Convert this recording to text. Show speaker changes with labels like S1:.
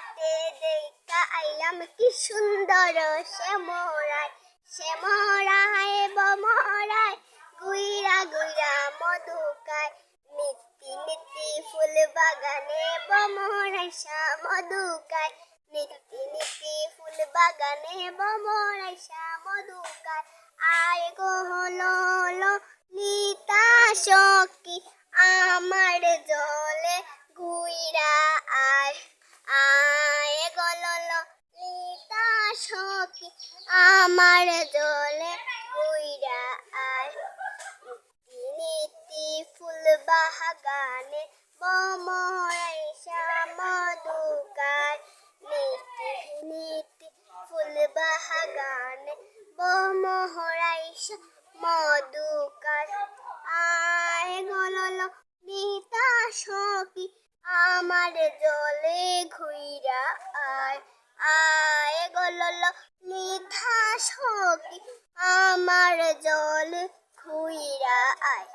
S1: ঘাটে দেখা আইলাম, কি সুন্দর শ্যামরায় শ্যামরায় বমরায় গুইরা গুইরা মধুকায় নিত্যি নিত্যি ফুল বাগানে বমরায় মধুকায় নিত্যি নিত্যি ফুল বাগানে বমরায় মধুকায় আয় গো হলো নিতা সখী, আমার আমার জলে গুইরা আয়। নীতি ফুল বাগানে বমরাই মধুকার নীতি নীতি ফুল বাগানে বমহরাই মধুকার আয় গলল নিতা সখী, আমার জলে ঘুইরা আয়। আয় গলল নিধা সখী আমার জল খুইরা আয়।